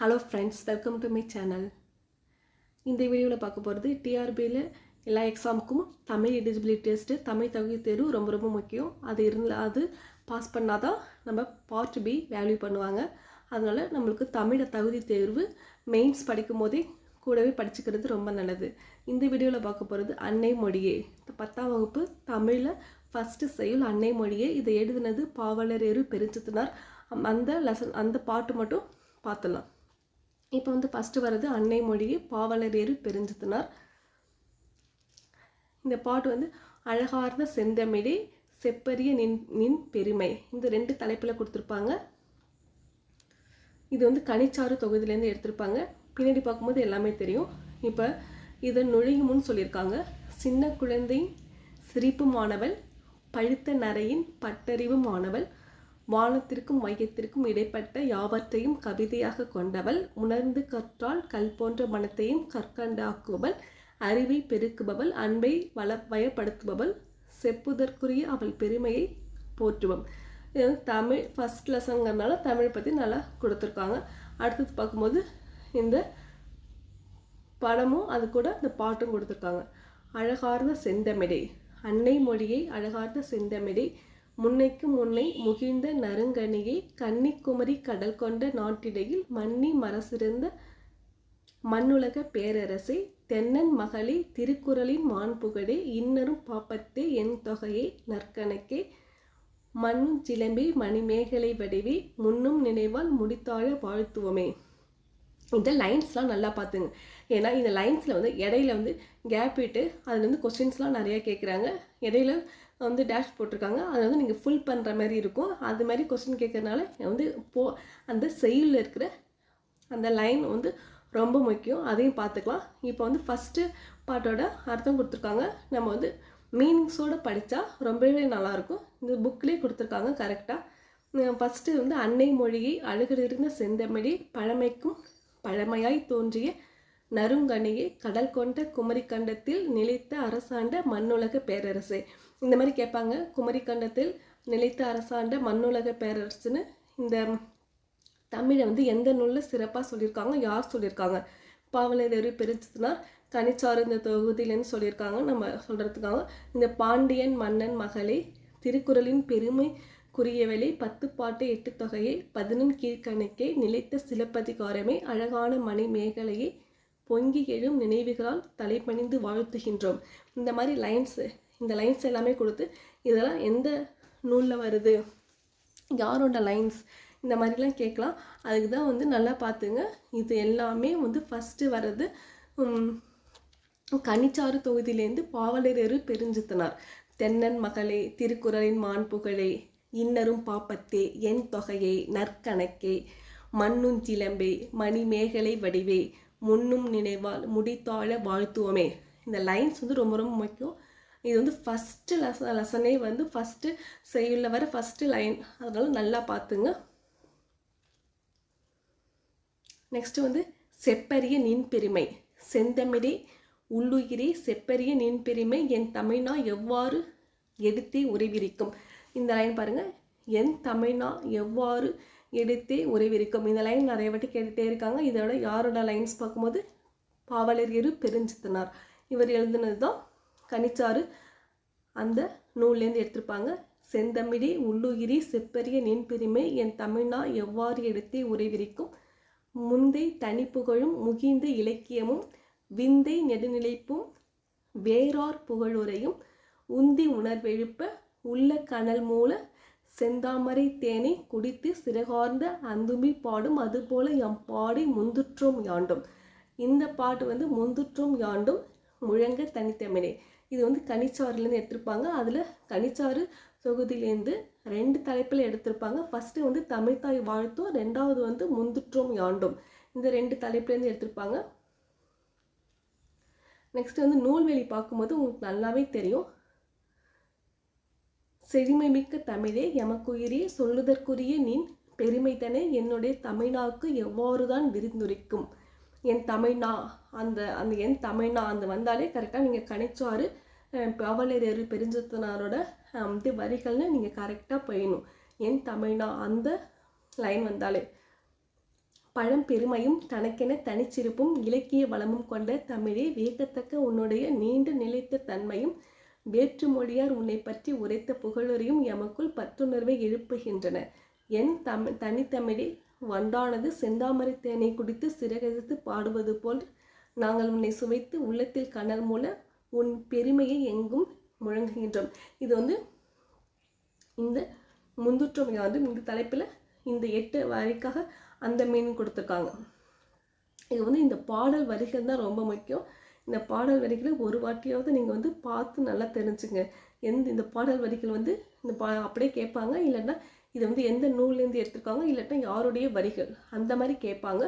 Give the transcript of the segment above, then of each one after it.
Hello friends welcome to my channel இந்த வீடியோவில் பார்க்க போகிறது டிஆர்பியில் எல்லா எக்ஸாமுக்கும் தமிழ் எலிஜிபிலிட்டி டெஸ்ட்டு தமிழ் தகுதி தேர்வு ரொம்ப ரொம்ப முக்கியம். அது இருந்தால் அது பாஸ் பண்ணால் தான் நம்ம பார்ட் பி வேல்யூ பண்ணுவாங்க. அதனால் நம்மளுக்கு தமிழை தகுதி தேர்வு மெயின்ஸ் படிக்கும் போதே கூடவே படிச்சுக்கிறது ரொம்ப நல்லது. இந்த வீடியோவில் பார்க்க போகிறது அன்னை மொழியே. பத்தாம் வகுப்பு தமிழில் ஃபஸ்ட்டு செயல் அன்னை மொழியே. இதை எழுதினது பாவலரேறு எரு அம்- அந்த லெசன் அந்த பாட்டு மட்டும் பார்த்துடலாம். இப்போ வந்து ஃபஸ்ட்டு வர்றது அன்னை மொழியை பாவலரேறு பெருஞ்சித்தினார். இந்த பாட்டு வந்து அழகார்ந்த செந்தமிழே செப்பரிய நின் நின் பெருமை. இந்த ரெண்டு தலைப்பில் கொடுத்துருப்பாங்க. இது வந்து கனிச்சாறு தொகுதியிலேருந்து எடுத்திருப்பாங்க. பின்னாடி பார்க்கும்போது எல்லாமே தெரியும். இப்போ இதை நுழையும் முன் சொல்லியிருக்காங்க. சின்ன குழந்தையின் சிரிப்பு மாணவள் பழுத்த நரையின் பட்டறிவு மாணவள் வானத்திற்கும் மையத்திற்கும் இடைப்பட்ட யாவற்றையும் கவிதையாக கொண்டவள் உணர்ந்து கற்றால் கல் போன்ற மனத்தையும் கற்கண்டாக்குபவள் அறிவை பெருக்குபவள் அன்பை வள வயப்படுத்துபவள் செப்புதற்குரிய அவள் பெருமையை போற்றுவோம் இது தமிழ் ஃபஸ்ட் லெசங்கிறதுனால தமிழ் பற்றி நல்லா கொடுத்துருக்காங்க. அடுத்தது பார்க்கும்போது இந்த படமும் அது கூட இந்த பாட்டும் கொடுத்துருக்காங்க. அழகார்ந்த செந்தமிடை அன்னை மொழியை அழகார்ந்த செந்தமிடை முன்னைக்கு முன்னை முகிழ்ந்த நறுங்கனியை கன்னிக்குமரி கடல் கொண்ட நாட்டிடையில் மன்னி மரசிருந்த மண்ணுலக பேரரசே தென்னன் மகளே திருக்குறளின் மாண்புகழே இன்னரும் பாப்பத்தே என் தொகையே நற்கணக்கே. மண் சிலம்பி மணிமேகலை வடிவே முன்னும் நினைவால் முடித்தாழ வாழ்த்துவமே. இந்த லைன்ஸ்லாம் நல்லா பார்த்துங்க. ஏன்னா இந்த லைன்ஸில் வந்து இடையில வந்து கேப் விட்டு அதில் வந்து கொஸ்டின்ஸ்லாம் நிறையா கேட்குறாங்க இடையில வந்து டேஷ் போட்டிருக்காங்க. அதை வந்து நீங்கள் ஃபுல் பண்ணுற மாதிரி இருக்கும். அது மாதிரி கொஸ்டின் கேட்கறதுனால வந்து போ அந்த செயலில் இருக்கிற அந்த லைன் வந்து ரொம்ப முக்கியம். அதையும் பார்த்துக்கலாம். இப்போ வந்து ஃபஸ்ட்டு பாட்டோட அர்த்தம் கொடுத்துருக்காங்க. நம்ம வந்து மீனிங்ஸோடு படித்தா ரொம்பவே நல்லாயிருக்கும். இந்த புக்லேயே கொடுத்துருக்காங்க கரெக்டாக ஃபஸ்ட்டு வந்து அன்னை மொழியை அழுகிலிருந்த செந்தமிழி பழமைக்கும் பழமையாய் தோன்றிய நறுங்கனியே கடல் கொண்ட குமரிக்கண்டத்தில் நிலைத்த அரசாண்ட மண்ணுலக பேரரசே. இந்த மாதிரி கேட்பாங்க. குமரிக்கண்டத்தில் நிலைத்த அரசாண்ட மண்ணுலக பேரரசுன்னு இந்த தமிழை வந்து எந்த நூலில் சிறப்பாக சொல்லியிருக்காங்க யார் சொல்லியிருக்காங்க? பாவலரேறு பெருச்சினார் கனிச்சாறு இந்த தொகுதியிலன்னு சொல்லியிருக்காங்க நம்ம சொல்கிறதுக்காக இந்த பாண்டியன் மன்னன் மகளே திருக்குறளின் பெருமை குறியவளே பத்து பாட்டு எட்டு தொகையை பதினெண் கீழ்கணக்கே நிலைத்த சிலப்பதிகாரமே அழகான மணி மேகலையை பொங்கி எழும் நினைவுகளால் தலைப்பணிந்து வாழ்த்துகின்றோம். இந்த மாதிரி லைன்ஸு இந்த லைன்ஸ் எல்லாமே கொடுத்து இதெல்லாம் எந்த நூலில் வருது? யாரோட லைன்ஸ் இந்த மாதிரிலாம் கேட்கலாம். அதுக்கு தான் வந்து நல்லா பார்த்துங்க. இது எல்லாமே வந்து ஃபஸ்ட்டு வர்றது கனிச்சாறு தொகுதியிலேருந்து பாவலரேறு பெருஞ்சித்தனார். தென்னன் மகளே திருக்குறளின் மாண்புகளே இன்னரும் பாப்பத்தே என் தொகையே நற்கணக்கே மண்ணும் சிலம்பே மணிமேகலை வடிவே முன்னும் நினைவால் முடித்தாழ வாழ்த்துவமே. இந்த லைன்ஸ் வந்து ரொம்ப ரொம்ப முக்கியம். இது வந்து ஃபஸ்ட்டு லெச லெசனே வந்து ஃபஸ்ட்டு செய்யுள்ள வர ஃபஸ்ட்டு லைன் அதனால் நல்லா பார்த்துங்க. நெக்ஸ்ட் வந்து செப்பரிய நின் பெருமை செந்தமிழே உள்ளுயிரே செப்பரிய நின் பெருமை என் தமிழ்னா எவ்வாறு எடுத்தே உறைவிரிக்கும். இந்த லைன் பாருங்கள் என் தமிழ்னா எவ்வாறு எடுத்தே உறைவிரிக்கும். இந்த லைன் நிறைய வாட்டி கேட்டுகிட்டே இருக்காங்க. இதோட யாரோட லைன்ஸ் பார்க்கும்போது பாவலரியரு பெருஞ்சித்தனார். இவர் எழுதுனது தான் கனிச்சாறு அந்த நூல்லேருந்து எடுத்திருப்பாங்க. செந்தமிழே உள்ளுயிரி செப்பரிய நின்பெருமை என் தமிழ்னா எவ்வாறு எடுத்தே உறைவிரிக்கும் முந்தை தனிப்புகழும் முகிந்த இலக்கியமும் விந்தை நெடுநிலைப்பும் வேறார் புகழுரையும் உந்தி உணர்வெழுப்ப உள்ள கனல் மூல செந்தாமரை தேனை குடித்து சிறகார்ந்த அந்துமி பாடும் அதுபோல எம் பாடி முந்துற்றோம் யாண்டும். இந்த பாட்டு வந்து முந்துற்றோம் யாண்டும் முழங்க தனித்தமிழே. இது வந்து கனிச்சாறுலேருந்து எடுத்திருப்பாங்க. அதில் கனிச்சாறு தொகுதியிலேருந்து ரெண்டு தலைப்பில் எடுத்திருப்பாங்க. ஃபஸ்ட்டு வந்து தமிழ்தாய் வாழ்த்தும் ரெண்டாவது வந்து முந்துற்றோம் யாண்டும். இந்த ரெண்டு தலைப்புலேருந்து எடுத்திருப்பாங்க. நெக்ஸ்ட் வந்து நூல்வெளி பார்க்கும்போது உங்களுக்கு நல்லாவே தெரியும். செழுமைமிக்க தமிழே எமக்குயிரே சொல்லுதற்குரிய நின் பெருமைதனை என்னுடைய தமிழ்நாக்கு எவ்வாறுதான் விரிந்துரைக்கும்? என் தமிழ்னா அந்த அந்த என் தமிழ்னா அந்த வந்தாலே கரெக்டாக நீங்கள் கணிச்சாரு. பவலரேறு பெருஞ்சத்தனாரோட இது வரிகள்னு நீங்கள் கரெக்டாக போயிடணும். என் தமிழ்னா அந்த லைன் வந்தாலே. பழம் பெருமையும் தனக்கென தனிச்சிருப்பும் இலக்கிய வளமும் கொண்ட தமிழே வியக்கத்தக்க உன்னுடைய நீண்ட நிலைத்த தன்மையும் வேற்றுமொழியார் உன்னை பற்றி உரைத்த புகழுரையும் எமக்குள் பற்றுணர்வை எழுப்புகின்றன. என் தமிழ் தனித்தமிழே வண்டானது செந்தாமரை தேனை குடித்து சிறகெடுத்து பாடுவது போல் நாங்கள் உன்னை சுவைத்து உள்ளத்தில் கனல் மூல உன் பெருமையை எங்கும் முழங்குகின்றோம். இது வந்து இந்த முந்துற்றம் வந்து இந்த தலைப்பில் இந்த எட்டு வரிக்காக அந்த மீன் கொடுத்துருக்காங்க. இது வந்து இந்த பாடல் வரிகள் தான் ரொம்ப முக்கியம். இந்த பாடல் வரிகளை ஒரு வாட்டியாவது நீங்கள் வந்து பார்த்து நல்லா தெரிஞ்சுங்க. எந்த இந்த பாடல் வரிகள் வந்து இந்த பா அப்படியே கேட்பாங்க இல்லைன்னா இதை வந்து எந்த நூல்லேருந்து எடுத்திருக்காங்க இல்லாட்டா யாருடைய வரிகள்? அந்த மாதிரி கேட்பாங்க.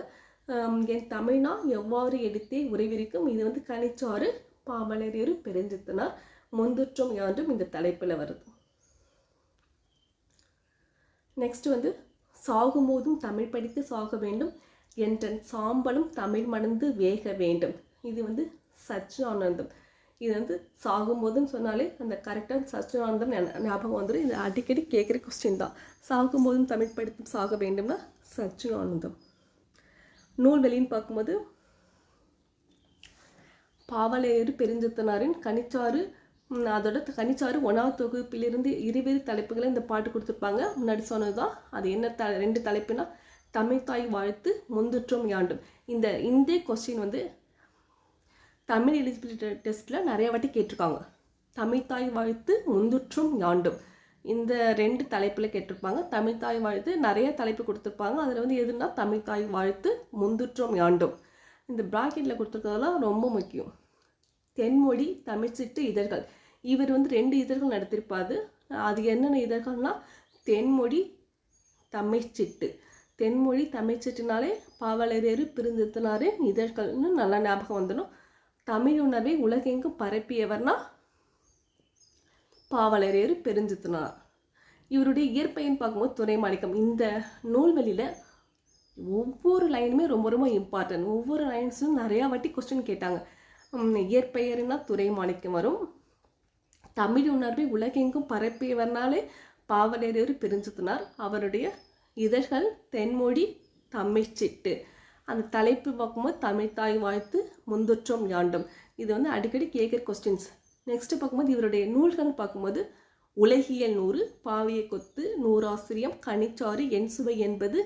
என் தமிழ்னா எவ்வாறு எடுத்தே உறைவிருக்கும்? இது வந்து கனிச்சாறு பாமலரேறு பெருஞ்சித்தனார் முந்துற்றம் யான்றும் இந்த தலைப்பில் வருது. நெக்ஸ்ட் வந்து சாகும்போதும் தமிழ் படித்து சாக வேண்டும் என்றன் சாம்பலும் தமிழ் மணந்து வேக வேண்டும். இது வந்து சச்சிதானந்தம். இது வந்து சாகும்போதுன்னு சொன்னாலே அந்த கரெக்டாக சச்சிதானந்தம் ஞாபகம் வந்துடும் இது அடிக்கடி கேட்குற கொஸ்டின் தான். சாகும்போதும் தமிழ் படித்து சாக வேண்டும்னா சச்சிதானந்தம். நூல்வெளின்னு பார்க்கும்போது பாவலையர் பெருஞ்சித்தனாரின் கனிச்சாறு அதோட கனிச்சாறு ஒன்றாவது தொகுப்பிலிருந்து இருவேறு தலைப்புகளை இந்த பாட்டு கொடுத்துருப்பாங்க. முன்னாடி சொன்னது தான் அது என்ன த ரெண்டு தலைப்புனா தமிழ்தாய் வாழ்த்து முந்துற்றோம் யாண்டும். இந்த இந்த கொஸ்டின் வந்து தமிழ் எலிஜிபிலிட்டி டெஸ்ட்டில் நிறைய வாட்டி கேட்டிருக்காங்க. தமிழ்தாய் வாழ்த்து முந்துற்றும் யாண்டும். இந்த ரெண்டு தலைப்பில் கேட்டிருப்பாங்க. தமிழ்தாய் வாழ்த்து நிறைய தலைப்பு கொடுத்துருப்பாங்க. அதில் வந்து எதுனா தமிழ்தாய் வாழ்த்து முந்துற்றும் யாண்டும். இந்த ப்ராக்கெட்டில் கொடுத்துருக்கிறதெல்லாம் ரொம்ப முக்கியம். தென்மொழி தமிழ்ச்சிட்டு இதழ்கள். இவர் வந்து ரெண்டு இதழ்கள் நடத்திருப்பாரு. அது என்னென்ன இதழ்கள்னா தென்மொழி தமிழ்ச்சிட்டு தென்மொழி தமிழ்ச்சிட்டுனாலே பாவலரேறு பிரிந்திருத்தினாரே. இதழ்கள்னு நல்லா ஞாபகம் வந்துடும். தமிழ் உணர்வை உலகெங்கும் பரப்பியவர்னா பாவலரேறு பெருஞ்சித்தனார். இவருடைய இயற்பெயர்னு பார்க்கும்போது துறைமாணிக்கம் இந்த நூல்வெளியில் ஒவ்வொரு லைனுமே ரொம்ப ரொம்ப இம்பார்ட்டன்ட் ஒவ்வொரு லைன்ஸும் நிறையா வாட்டி கொஸ்டின் கேட்டாங்க. உம், இயற்பெயர்னா துறைமாணிக்கம் வரும் தமிழ் உணர்வை உலகெங்கும் பரப்பியவர்னாலே பாவலரேறு பெருஞ்சித்தனார். அவருடைய இதழ்கள் தென்மொழி தமிழ்ச்சிட்டு. அந்த தலைப்பு பார்க்கும்போது தமிழ் தாய் வாழ்த்து முந்தொற்றம் யாண்டும். இது வந்து அடிக்கடி கேட்குற கொஸ்டின்ஸ் நெக்ஸ்ட்டு பார்க்கும்போது இவருடைய நூல்கள் பார்க்கும்போது உலகியல் நூறு பாவிய கொத்து நூறாசிரியம் கனிச்சாறு என் சுவை என்பது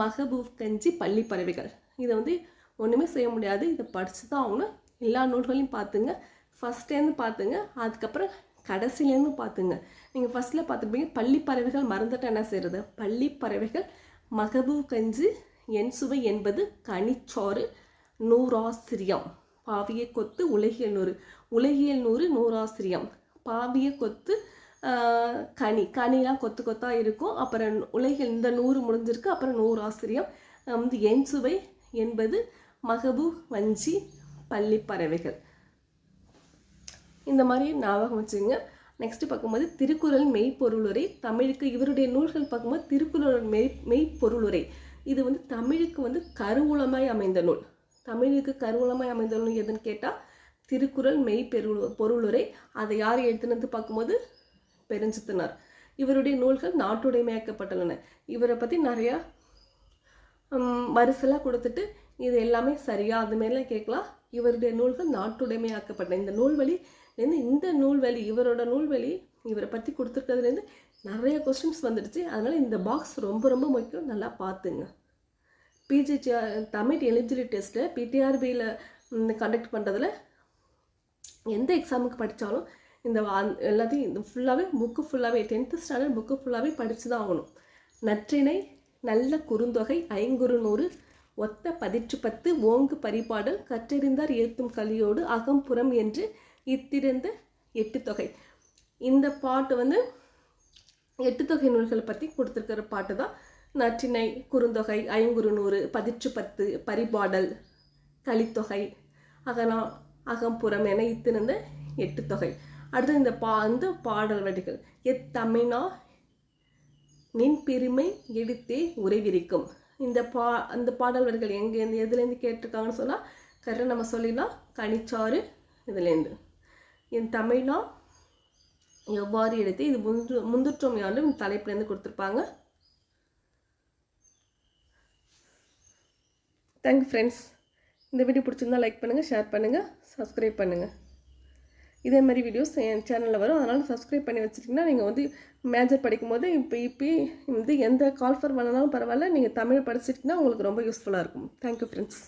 மகபூப் கஞ்சி பள்ளி பறவைகள். இதை வந்து ஒன்றுமே செய்ய முடியாது. இதை படித்து தான் ஆகணும். எல்லா நூல்களையும் பார்த்துங்க. ஃபஸ்ட்டேருந்து பார்த்துங்க. அதுக்கப்புறம் கடைசிலேருந்து பார்த்துங்க. நீங்கள் ஃபஸ்ட்டில் பார்த்துருப்பீங்க பள்ளி பறவைகள் மறந்துட்டு என்ன செய்கிறது பள்ளி பறவைகள் மகபூ கஞ்சி என் சுவை என்பது கனிச்சாறு நூறாசிரியம். பாவிய கொத்து உலகியல் நூறு. உலகியல் நூறு நூறாசிரியம். பாவிய கொத்து கனி. கனிலாம் கொத்து கொத்தாக இருக்கும். அப்புறம் உலகில் இந்த நூறு முடிஞ்சிருக்கு. அப்புறம் நூறாசிரியம். வந்து என் சுவை என்பது மகபு வஞ்சி பள்ளி பறவைகள். இந்த மாதிரி ஞாபகம் வச்சுங்க. நெக்ஸ்ட் பார்க்கும்போது திருக்குறள் மெய்ப்பொருளுரை. தமிழுக்கு இவருடைய நூல்கள் பார்க்கும்போது திருக்குறள் மெய் மெய்ப்பொருளுரை. இது வந்து தமிழுக்கு வந்து கருவூலமாய் அமைந்த நூல். தமிழுக்கு கருவூலமாய் அமைந்த நூல் எதுன்னு கேட்டால் திருக்குறள் மெய்ப்பெருள் பொருளுரை. அதை யார் எழுதுனது பார்க்கும்போது பெருஞ்சித்தனார். இவருடைய நூல்கள் நாட்டுடைமையாக்கப்பட்டுள்ளன இவரை பற்றி நிறையா வரிசலாக கொடுத்துட்டு இது எல்லாமே சரியா அது மாரிலாம் கேட்கலாம். இவருடைய நூல்கள் நாட்டுடைமையாக்கப்பட்ட இந்த நூல்வழிலேருந்து இந்த நூல்வழி இவரோட நூல்வழி இவரை பற்றி கொடுத்துருக்கிறதுலேருந்து நிறைய கொஸ்டின்ஸ் வந்துடுச்சு. அதனால் இந்த பாக்ஸ் ரொம்ப ரொம்ப முக்கியம். நல்லா பார்த்துங்க. பிஜி தமிழ் எலிஜிபிலி டெஸ்ட்டில் பிடிஆர்பியில் கண்டக்ட் பண்ணுறதுல எந்த எக்ஸாமுக்கு படித்தாலும் இந்த எல்லாத்தையும் இந்த ஃபுல்லாகவே புக்கு ஃபுல்லாகவே டென்த்து ஸ்டாண்டர்ட் புக்கு ஃபுல்லாகவே படித்து தான் ஆகணும். நற்றிணை நல்ல குறுந்தொகை ஐங்குறு நூறு ஒத்த பதிற்று பத்து ஓங்கு பரிபாடல் கற்றறிந்தார் ஏத்தும் கலியோடு அகம்புறம் என்று இத்திருந்த எட்டு தொகை இந்த பாட்டு வந்து எட்டு தொகை நூல்களை பற்றி கொடுத்துருக்கிற பாட்டு தான் நற்றினை குறுந்தொகை ஐங்குறு நூறு பதிற்று பத்து பரிபாடல் கலித்தொகை அகனா அகம்புறம் என இத்திருந்த எட்டு தொகை அடுத்து இந்த பா அந்த பாடல் வடிகள் எத்தமிழ்னா நின் பெருமை எடுத்தே உறைவிரிக்கும் இந்த பா அந்த பாடல் வரிகள் எங்கேருந்து எதுலேருந்து கேட்டிருக்காங்கன்னு சொன்னால் கரெக்டாக நம்ம சொல்லிடலாம். கனிச்சாறு இதுலேருந்து. என் தமிழ்னா எவ்வாறு எடுத்து இது முந்து முந்துற்றோமையாலும் இந்த தலைப்புலேருந்து கொடுத்துருப்பாங்க. தேங்க் ஃப்ரெண்ட்ஸ் இந்த வீடியோ பிடிச்சிருந்தா லைக் பண்ணுங்கள் ஷேர் பண்ணுங்கள் சப்ஸ்கிரைப் பண்ணுங்கள் இதே மாதிரி வீடியோஸ் என் சேனலில் வரும். அதனால் சப்ஸ்கிரைப் பண்ணி வச்சுட்டிங்கன்னா நீங்கள் வந்து மேஜர் படிக்கும்போது இப்போ இப்போ வந்து எந்த கால்ஃபர் பண்ணாலும் பரவாயில்ல. நீங்கள் தமிழ் படிச்சிட்டிங்கன்னா உங்களுக்கு ரொம்ப யூஸ்ஃபுல்லாக இருக்கும். Thank you friends